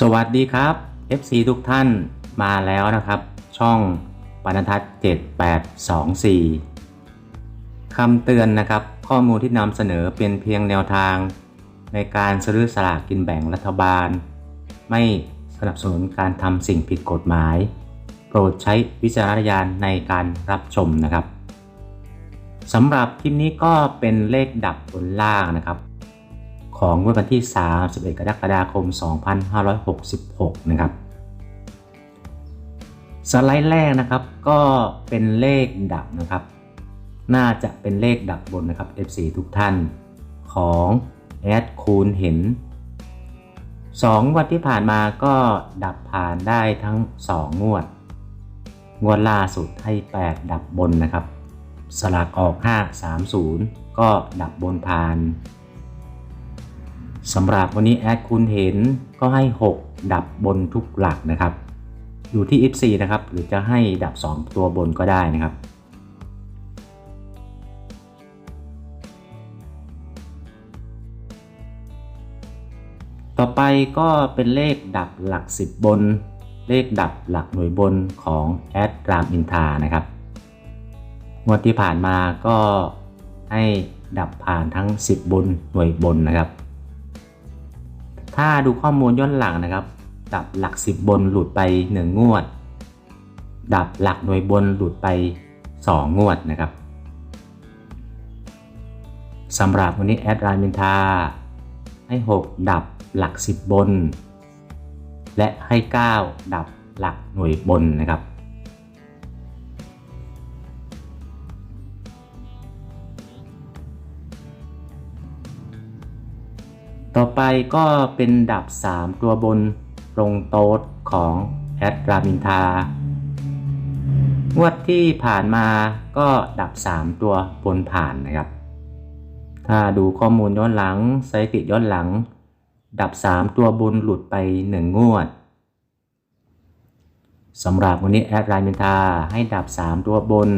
สวัสดีครับ FC ทุกท่านมาแล้วนะครับ ช่องปนทัศน์7824คำเตือนนะครับ ข้อมูลที่นำเสนอเป็นเพียงแนวทาง ในการซื้อสลากกินแบ่งรัฐบาล ไม่สนับสนุนการทำสิ่งผิดกฎหมาย โปรดใช้วิจารณญาณในการรับชมนะครับสำหรับคลิปนี้ก็เป็นเลขดับบนล่างนะครับ ของวดวันที่ 31 กรกฎาคม 2566 นะครับ สไลด์แรกนะครับก็เป็นเลขดับนะครับ น่าจะเป็นเลขดับบนนะครับ F4 ทุกท่านของแอดคูณเห็น 2 วันที่ผ่านมาก็ดับผ่านได้ทั้ง 2 งวด งวดล่าสุดให้ 8 ดับบนนะครับ สลากออก 530 ก็ดับบนผ่าน สำหรับวันนี้แอดคุณเห็นก็ให้ 6 ดับบนทุกหลักนะครับ อยู่ที่ F4 นะครับ หรือจะให้ดับ 2 ตัวบนก็ได้นะครับต่อไปก็เป็นเลขดับหลัก 10 บน เลขดับหลักหน่วยบนของแอดรามอินทานะครับงวดที่ผ่านมาก็ให้ดับผ่านทั้ง 10 บนหน่วยบนนะครับ ถ้าดูข้อมูลย้อนหลังนะครับ ดับหลัก 10 บนหลุดไป 1 งวด ดับหลักหน่วยบนหลุดไป 2 งวดนะครับสำหรับวันนี้แอดรายมินทาให้ 6 ดับหลัก 10 บน และให้ 9 ดับหลักหน่วยบนนะครับ ไปก็เป็นดับ 3 ตัวบนตรงโต๊ดของแอดรามินทางวดที่ผ่านมาก็ดับ 3 ตัวบนผ่านนะครับ ถ้าดูข้อมูลย้อนหลังสถิติย้อนหลัง ดับ 3 ตัวบนหลุดไป 1 งวดสำหรับวันนี้แอดรามินทาให้ดับ 3 ตัวบน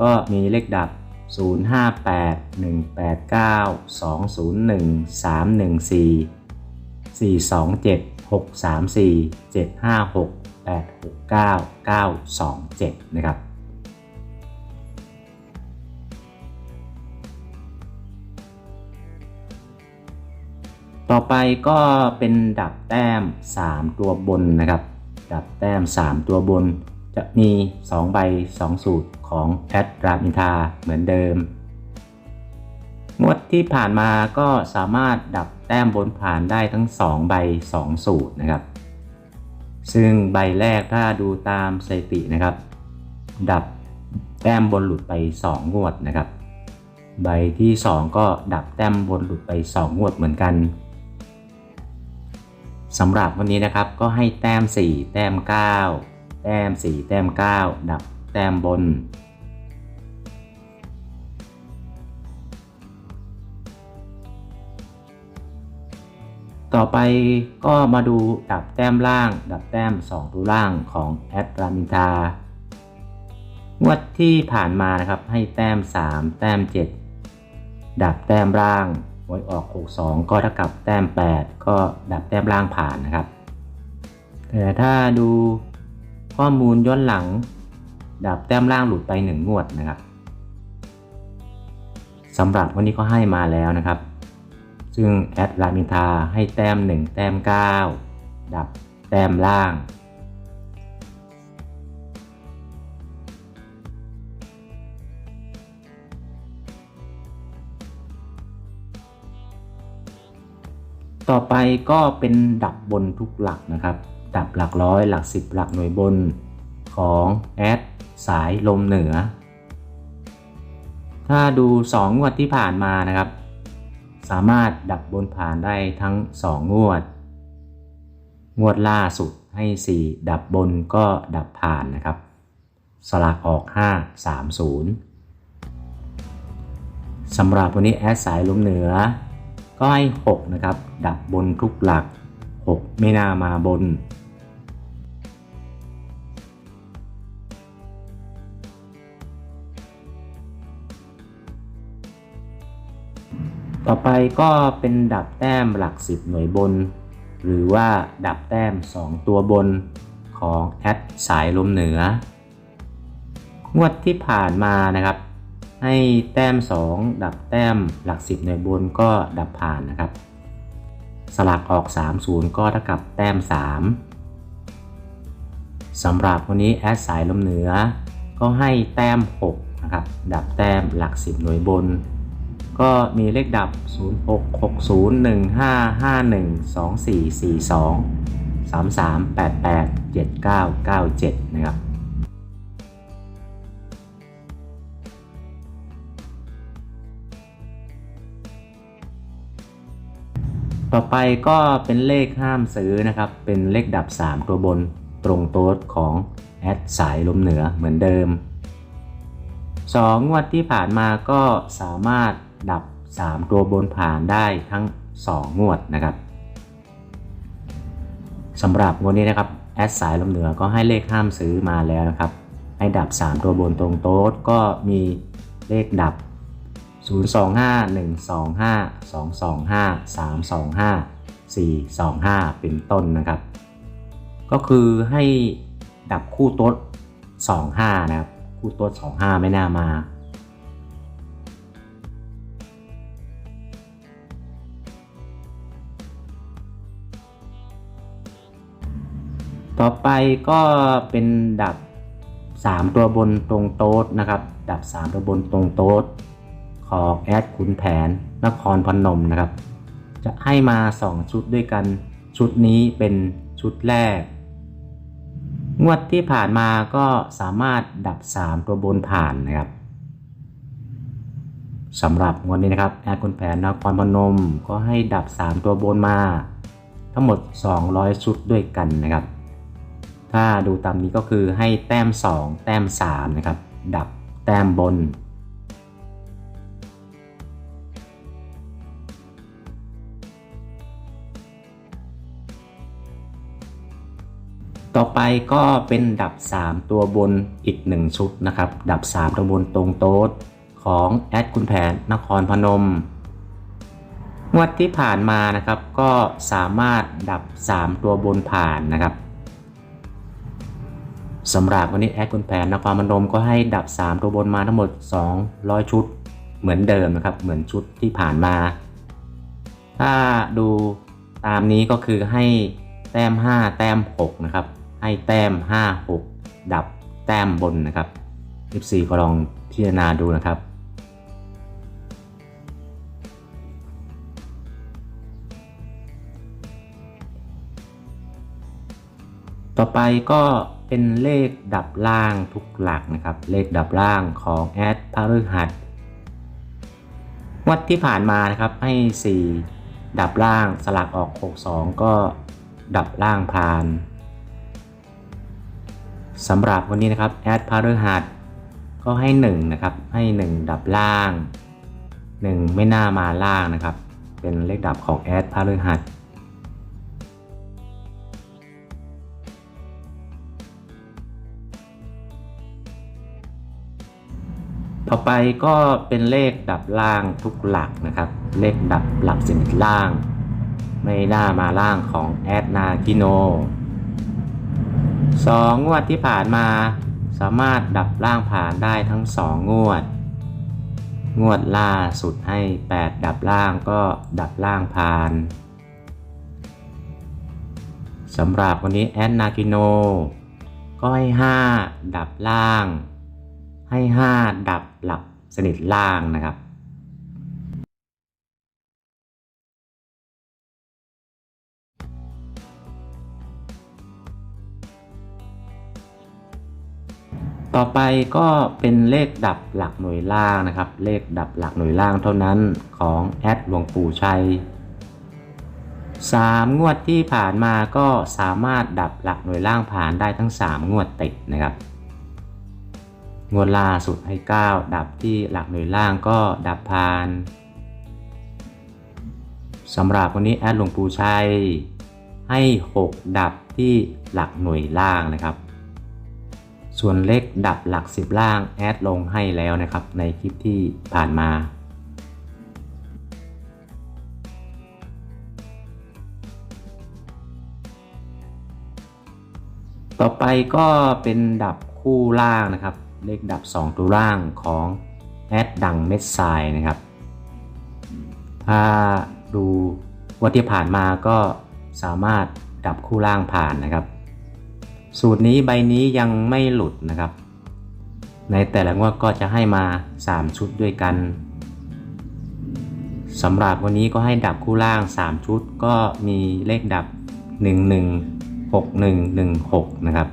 ก็มีเลขดับ 058 189 201 314 427 634 756 869 927นะครับ ต่อไปก็เป็นดับแต้ม 3 ตัวบนนะครับ ดับแต้ม 3 ตัวบน จะมี 2 ใบ 2 สูตรของแอดรามินทาเหมือนเดิม งวดที่ผ่านมาก็สามารถดับแต้มบนผ่านได้ทั้ง 2 ใบ 2 สูตรนะครับ ซึ่งใบแรกถ้าดูตามสถิตินะครับ ดับแต้มบนหลุดไป 2 งวดนะครับ ใบที่ 2 ก็ดับแต้มบนหลุดไป 2 งวดเหมือนกันสำหรับวันนี้นะครับก็ให้แต้ม 4 แต้ม 9 แต้ม 4 แต้ม 9 ดับแต้มบน ต่อไปก็มาดูดับแต้มล่าง ดับแต้ม 2 ตัวล่างของแอดรามินทางวดที่ผ่านมานะครับให้แต้ม 3 แต้ม 7 ดับแต้มล่างหวยออก 62 ก็เท่ากับแต้ม 8 ก็ดับแต้มล่างผ่านนะครับ แต่ถ้าดู ข้อมูลย้อนหลังดับแต้มล่างหลุดไป1งวดนะครับสำหรับวันนี้ก็ให้มาแล้วนะครับ ซึ่งแอดรามินทาให้แต้ม 1 แต้ม 9 ดับแต้มล่าง ต่อไปก็เป็นดับบนทุกหลักนะครับ ดับหลักร้อยหลักสิบหลักหน่วยบนของแอดสายลมเหนือ ถ้าดู 2 งวดที่ผ่านมานะครับ สามารถดับบนผ่านได้ทั้ง 2 งวด งวดล่าสุดให้ 4 ดับบนก็ดับผ่านนะครับ สลากออก 5 3 0สำหรับวันนี้แอดสายลมเหนือ ก็ให้ 6 นะครับ ดับบนทุกหลัก 6 ไม่น่ามาบน ต่อไปก็เป็นดับแต้มหลัก 10 หน่วยบน หรือว่าดับแต้ม 2 ตัวบนของแอดสายลมเหนือ งวดที่ผ่านมานะครับ ให้แต้ม 2 ดับแต้มหลักสิบในบนก็ดับผ่านนะครับ สลักออก 30 ก็เท่ากับแต้ม 3สำหรับวันนี้แอดสายลมเหนือ ก็ให้แต้ม 6 นะครับ ดับแต้มหลักสิบหน่วยบน ก็มีเลขดับ 0 6 6 0 1 5 5 1 2 4 4 2 3 3 8 8 7 9 9 7 นะครับต่อไปก็เป็นเลขห้ามซื้อนะครับ เป็นเลขดับ 3 ตัวบนตรงโต๊ดของแอดสายลมเหนือเหมือนเดิม 2 งวดที่ผ่านมาก็สามารถ ดับ 3 ตัวบนผ่านได้ทั้ง 2 งวดนะครับสำหรับงวดนี้นะครับแอดสายลมเหนือก็ให้เลขห้ามซื้อมาแล้วนะครับให้ดับ 3 ตัวบนตรงโต๊ดก็มีเลขดับ 025 125 225 325 425 เป็นต้นนะครับ ก็คือให้ดับคู่โต๊ด25 นะครับ คู่โต๊ด25 ไม่น่ามา ต่อไปก็เป็นดับ 3 ตัวบนตรงโต๊ดนะครับ ดับ 3 ตัวบนตรงโต๊ดของแอดขุนแผนนครพนมนะครับ จะให้มา 2 ชุดด้วยกัน ชุดนี้เป็นชุดแรก งวดที่ผ่านมาก็สามารถดับ 3 ตัวบนผ่านนะครับสำหรับงวดนี้นะครับแอดขุนแผนนครพนมก็ให้ดับ 3 ตัวบนมา ทั้งหมด 200 ชุดด้วยกันนะครับ ถ้าดูตามนี้ก็คือให้แต้ม 2 แต้ม 3 นะครับ ดับแต้มบน ต่อไปก็เป็นดับ 3 ตัวบนอีก 1 ชุดนะครับ ดับ 3 ตัวบนตรงโต๊ดของแอดคุณแผนนครพนมงวดที่ผ่านมานะครับก็สามารถดับ 3 ตัวบนผ่านนะครับ สำหรับวันนี้แอดคุณแผนนครพนมก็ให้ดับ 3 ตัวบนมาทั้งหมด 200 ชุด เหมือนเดิมนะครับ เหมือนชุดที่ผ่านมา ถ้าดูตามนี้ก็คือให้แต้ม 5 แต้ม 6 นะครับ ให้แต้ม 5 6 ดับแต้มบนนะครับ14ก็ลองพิจารณาดูนะครับต่อไปก็ เป็นเลขดับล่างทุกหลักนะครับ เลขดับล่างของแอดพฤหัสวัดที่ผ่านมานะครับให้ 4 ดับล่างสลักออก 62 ก็ดับล่างผ่านสำหรับวันนี้นะครับแอดพฤหัสก็ให้ 1 นะครับ ให้ 1 ดับล่าง 1 ไม่น่ามาล่างนะครับ เป็นเลขดับของแอดพฤหัส ต่อไปก็เป็นเลขดับล่างทุกหลักนะครับ เลขดับหลักสิบล่าง ไม่น่ามาล่างของแอดนากิโนสองงวดที่ผ่านมาสามารถดับล่างผ่านได้ทั้งสองงวด งวดล่าสุดให้ 8 ดับล่างก็ดับล่างผ่านสำหรับวันนี้แอดนากิโนก็ให้ 5 ดับล่าง ให้ 5 ดับหลักสนิทล่างนะครับต่อไปก็เป็นเลขดับหลักหน่วยล่างนะครับ เลขดับหลักหน่วยล่างเท่านั้นของแอดหลวงปู่ชัย 3 งวดที่ผ่านมาก็สามารถดับหลักหน่วยล่างผ่านได้ทั้ง 3 งวดติดนะครับ งวดล่าสุดให้ 9 ดับที่หลักหน่วยล่างก็ดับผ่านสำหรับวันนี้แอดหลวงปู่ชัยให้ 6 ดับที่หลักหน่วยล่างนะครับ ส่วนเลขดับหลัก 10 ล่างแอดลงให้แล้วนะครับในคลิปที่ผ่านมาต่อไปก็เป็นดับคู่ล่างนะครับ เลขดับ 2 ตัวล่างของแอดดังเม็ดทรายนะครับ ถ้าดูวัที่ผ่านมาก็สามารถดับคู่ล่างผ่านนะครับ สูตรนี้ใบนี้ยังไม่หลุดนะครับ ในแต่ละงวดก็จะให้มา 3 ชุดด้วยกันสำหรับวันนี้ก็ให้ดับคู่ล่าง 3 ชุดก็มีเลขดับ 1 1 6 1 1 6 นะครับ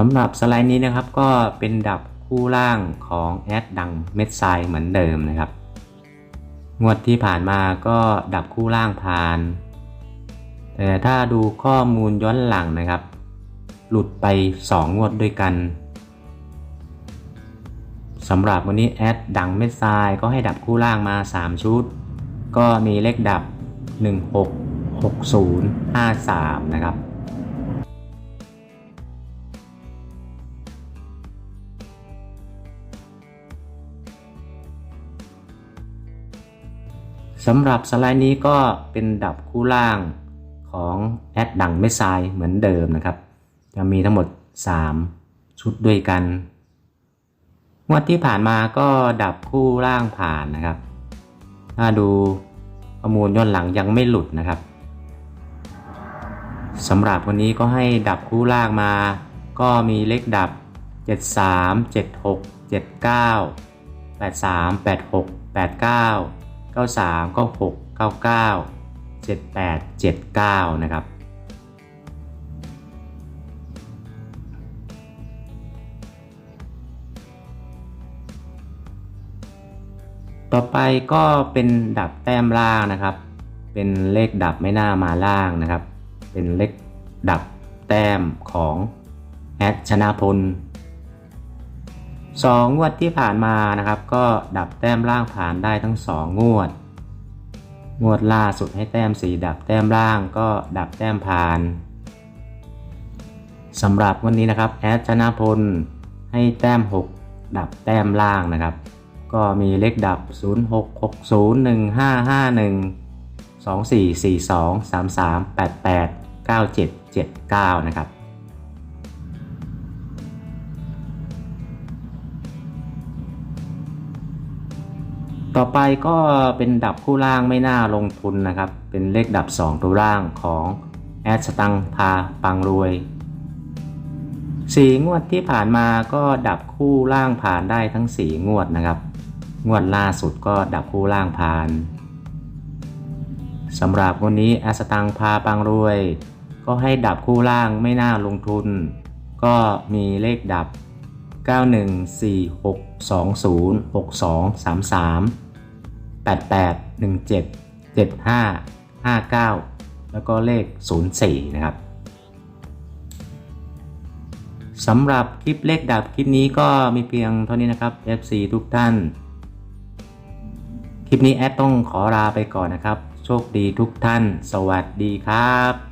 สำหรับสไลด์นี้นะครับก็เป็นดับคู่ล่างของแอดดังเม็ดทรายเหมือนเดิมนะครับ งวดที่ผ่านมาก็ดับคู่ล่างผ่าน แต่ถ้าดูข้อมูลย้อนหลังนะครับ หลุดไป 2 งวดด้วยกันสำหรับวันนี้แอดดังเม็ดทรายก็ให้ดับคู่ล่างมา 3 ชุด ก็มีเลขดับ 16 60 53 นะครับ สำหรับสไลด์นี้ก็เป็นดับคู่ล่างของแอดดังเม็ดทรายเหมือนเดิมนะครับ จะมีทั้งหมด 3 ชุดด้วยกันงวดที่ผ่านมาก็ดับคู่ล่างผ่านนะครับ ถ้าดูข้อมูลย้อนหลังยังไม่หลุดนะครับสำหรับวันนี้ก็ให้ดับคู่ล่างมา ก็มีเลขดับ 73 76 79 83 86 89 93 96 99 78 79 นะครับ ต่อไปก็เป็นดับแต้มล่างนะครับ เป็นเลขดับไม่น่ามาล่างนะครับ เป็นเลขดับแต้มของแอดชนะพล สองงวดที่ผ่านมานะครับ ก็ดับแต้มล่างผ่านได้ทั้งสองงวด งวดล่าสุดให้แต้มสีดับแต้มล่างก็ดับแต้มผ่านสำหรับวันนี้นะครับแอดชนะพลให้แต้ม 6 ดับแต้มล่างนะครับ ก็มีเลขดับ 0 6 6 0 1 5 5 1 2 4 4 2 3 3 8 8 9 7 7 9 นะครับ ต่อไปก็เป็นดับคู่ล่างไม่น่าลงทุนนะครับ เป็นเลขดับ 2 ตัวล่างของแอดสตังพาปังรวยสีงวดที่ผ่านมาก็ดับคู่ล่างผ่านได้ทั้งสีงวดนะครับ งวดล่าสุดก็ดับคู่ล่างผ่านสำหรับวันนี้แอสตังพาปังรวย ก็ให้ดับคู่ล่างไม่น่าลงทุน ก็มีเลขดับ 9146206233 8817 75 59 แล้วก็เลข 04 นะครับสำหรับคลิปเลขดับคลิปนี้ก็มีเพียงเท่านี้นะครับ FC ทุกท่าน คลิปนี้แอดต้องขอลาไปก่อนนะครับ โชคดีทุกท่าน สวัสดีครับ